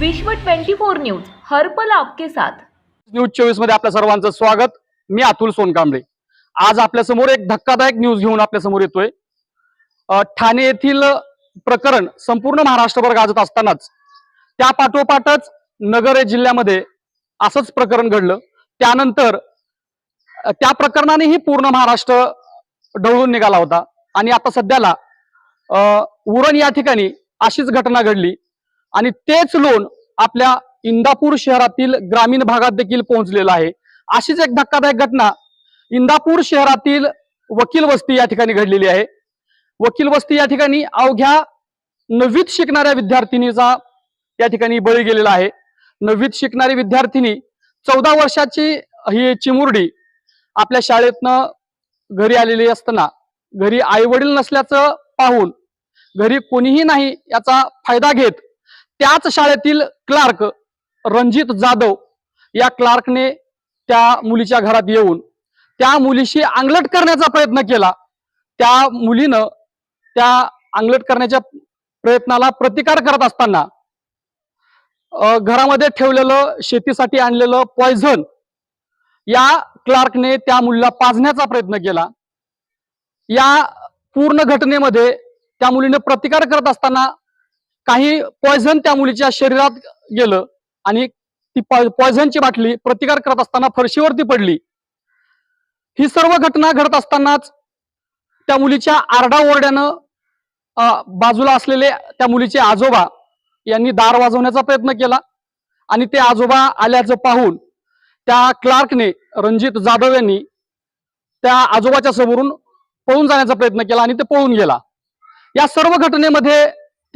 विश्व 24 न्यूज हर्पल आपके साथ. न्यूज चोवीसमध्ये आपल्या सर्वांचं स्वागत. मी अतुल सोनकांबळे. आज आपल्यासमोर एक धक्कादायक न्यूज घेऊन आपल्यासमोर येतोय ठाणे येथील प्रकरण संपूर्ण महाराष्ट्रभर गाजत असतानाच त्या पाठोपाठच नगर जिल्ह्यामध्ये असंच प्रकरण घडलं. त्यानंतर त्या प्रकरणानेही पूर्ण महाराष्ट्र ढवळून निघाला होता. आणि आता सध्याला उरण या ठिकाणी अशीच घटना घडली. आणि तेच लोन आपल्या इंदापूर शहरातील ग्रामीण भागात देखील पोहोचलेलं आहे. अशीच एक धक्कादायक घटना इंदापूर शहरातील वकील वस्ती या ठिकाणी घडलेली आहे. वकील वस्ती या ठिकाणी अवघ्या नववीत शिकणाऱ्या विद्यार्थिनीचा या ठिकाणी बळी गेलेला आहे. नववीत शिकणारी विद्यार्थिनी चौदा वर्षाची ही चिमुरडी आपल्या शाळेतनं घरी आलेली असताना घरी आई वडील नसल्याचं पाहून घरी कोणीही नाही याचा फायदा घेत त्याच शाळेतील क्लार्क रणजित जाधव या क्लार्कने त्या मुलीच्या घरात येऊन त्या मुलीशी अंगलट करण्याचा प्रयत्न केला. त्या मुलीनं त्या अंगलट करण्याच्या प्रयत्नाला प्रतिकार करत असताना घरामध्ये ठेवलेलं शेतीसाठी आणलेलं पॉयझन या क्लार्कने त्या मुलीला पाजण्याचा प्रयत्न केला. या पूर्ण घटनेमध्ये त्या मुलीने प्रतिकार करत असताना काही पॉयझन त्या मुलीच्या शरीरात गेलं आणि ती पॉयझनची बाटली प्रतिकार करत असताना फरशीवरती पडली. ही सर्व घटना घडत असतानाच त्या मुलीच्या आरडाओरड्यानं अं, बाजूला असलेले त्या मुलीचे आजोबा यांनी दार वाजवण्याचा प्रयत्न केला आणि ते आजोबा आल्याचं पाहून त्या क्लार्कने रणजित जाधव यांनी त्या आजोबाच्या समोरून पळून जाण्याचा प्रयत्न केला आणि ते पळून गेला. या सर्व घटनेमध्ये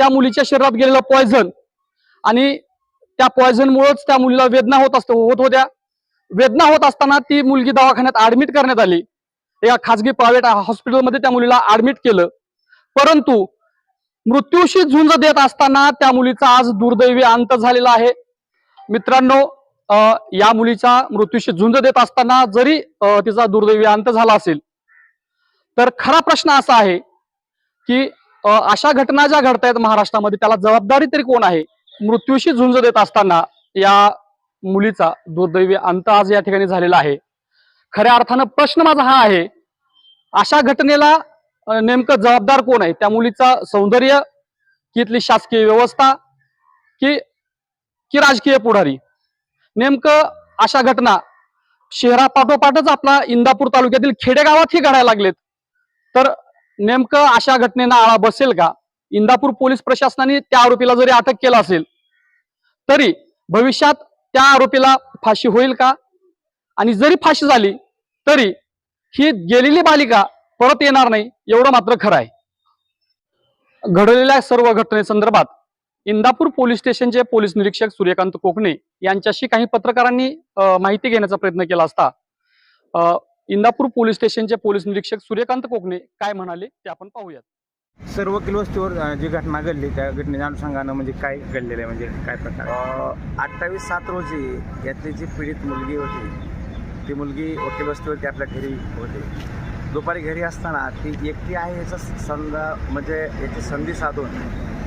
त्या मुलीच्या शरीरात गेलेलं पॉयझन आणि त्या पॉयझनमुळेच त्या मुलीला वेदना होत असत होत होत्या. वेदना होत असताना ती मुलगी दवाखान्यात ऍडमिट करण्यात आली. एका खाजगी प्रायव्हेट हॉस्पिटलमध्ये त्या मुलीला ऍडमिट केलं. परंतु मृत्यूशी झुंज देत असताना त्या मुलीचा आज दुर्दैवी अंत झालेला आहे. मित्रांनो अं, या मुलीचा मृत्यूशी झुंज देत असताना जरी तिचा दुर्दैवी अंत झाला असेल तर खरा प्रश्न असा आहे की अशा घटना ज्या घडतायत महाराष्ट्रामध्ये त्याला जबाबदारी तरी कोण आहे? मृत्यूशी झुंज देत असताना या मुलीचा दुर्दैवी अंत आज या ठिकाणी झालेला आहे. खऱ्या अर्थानं प्रश्न माझा हा आहे अशा घटनेला नेमकं जबाबदार कोण आहे? त्या मुलीचा सौंदर्य की इथली शासकीय व्यवस्था की की राजकीय पुढारी? नेमकं अशा घटना शहरापाठोपाठच आपला इंदापूर तालुक्यातील खेडेगावातही घडायला लागलेत. तर नेमकं अशा घटनेला आळा बसेल का? इंदापूर पोलीस प्रशासनाने त्या आरोपीला जरी अटक केला असेल तरी भविष्यात त्या आरोपीला फाशी होईल का? आणि जरी फाशी झाली तरी ही गेलेली बालिका परत येणार नाही एवढं मात्र खरं आहे. घडलेल्या सर्व घटनेसंदर्भात इंदापूर पोलीस स्टेशनचे पोलीस निरीक्षक सूर्यकांत कोकणे यांच्याशी काही पत्रकारांनी माहिती घेण्याचा प्रयत्न केला असता इंदापूर पोलीस स्टेशनचे पोलीस निरीक्षक सूर्यकांत कोकणे काय म्हणाले ते आपण पाहूयात. सर्व किलोस्तीवर जी घटना घडली त्या घटनेच्या अनुषंगानं म्हणजे काय घडलेलं आहे? म्हणजे काय प्रकार? अठ्ठावीस सात रोजी यातली जी पीडित मुलगी होती ती मुलगी वकील वस्तीवरती आपल्या घरी होती. दुपारी घरी असताना ती एकटी आहे याचा संदा म्हणजे याची संधी साधून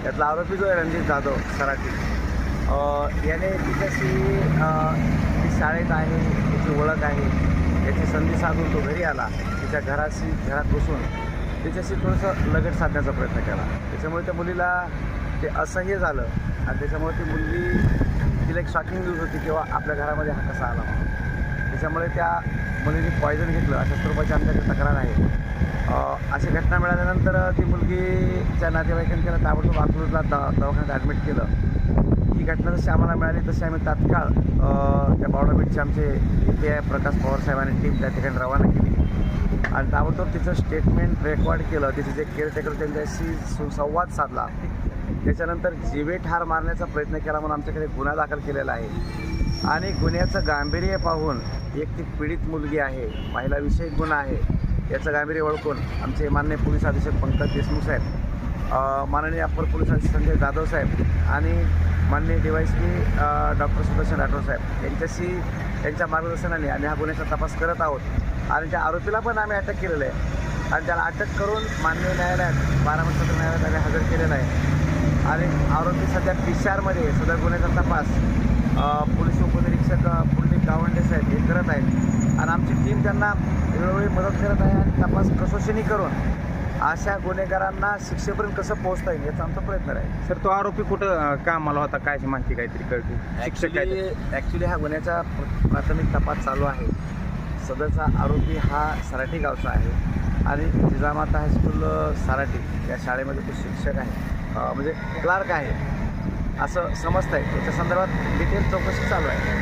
त्यातला आरोपी जो आहे रणजित जाधव सराठी अ, याने तिच्याशी ती शाळेत आहे त्याची ओळख आहे. याची संधी साधून तो घरी आला तिच्या घराशी घरात बसून तिच्याशी थोडंसं लगट साधण्याचा प्रयत्न केला. त्याच्यामुळे त्या मुलीला ते असह्य झालं आणि त्याच्यामुळे ती मुलगी तिला एक शॉकिंग न्यूज होती किंवा आपल्या घरामध्ये हा कसा आला म्हणून. त्याच्यामुळे त्या मुलीने पॉयझन घेतलं. अशा स्वरूपाची आमच्याकडे तक्रार आहे. अशी घटना मिळाल्यानंतर ती मुलगीच्या नातेवाईकांनी त्याला ताबडतोब अकलूजला द दवाखान्यात ॲडमिट केलं. ही घटना जशी आम्हाला मिळाली तशी आम्ही तात्काळ त्या बावडा बीटचे आमचे ए आय प्रकाश पवार साहेबांनी टीम त्या ठिकाणी रवाना केली. आणि ताबडतोब तिचं स्टेटमेंट रेकॉर्ड केलं. तिचे जे केअरटेकर त्यांच्याशी सुसंवाद साधला. त्याच्यानंतर जीवे ठार मारण्याचा प्रयत्न केला म्हणून आमच्याकडे गुन्हा दाखल केलेला आहे. आणि गुन्ह्याचं गांभीर्य पाहून एक ती पीडित मुलगी आहे. महिलाविषयी गुन्हा आहे. याचं गांभीर्य ओळखून आमचे मान्य पोलीस अधीक्षक पंकज देशमुख साहेब माननीय अप्पर पोलीस संजय जाधव साहेब आणि माननीय D Y C doctor Sudarshan Rathod साहेब यांच्याशी यांच्या मार्गदर्शनाने आम्ही हा गुन्ह्याचा तपास करत आहोत. आणि त्या आरोपीला पण आम्ही अटक केलेलं आहे. आणि त्याला अटक करून माननीय न्यायालयात बारामती सत्र न्यायालयात आम्ही हजर केलेलं आहे. आणि आरोपी सध्या पी सी आरमध्ये सदर गुन्ह्याचा तपास पोलीस उपनिरीक्षक अ, गावंडे साहेब हे करत आहेत. आणि आमची टीम त्यांना वेळोवेळी मदत करत आहे आणि तपास कसोशीनी करून अशा गुन्हेगारांना शिक्षेपर्यंत कसं पोहोचता येईल याचा आमचा प्रयत्न आहे सर तो आरोपी कुठं अं, कामाला होता? काय माहिती काहीतरी कळते? शिक्षक काय ॲक्च्युली हा गुन्ह्याचा प्र- प्राथमिक तपास चालू आहे. सदरचा आरोपी हा सराटी गावचा आहे आणि जिजामाता हायस्कूल अ, सराटी या शाळेमध्ये तो शिक्षक आहे. अ, म्हणजे क्लार्क आहे. असं समजतं आहे याच्या संदर्भात डिटेल चौकशी चालू आहे.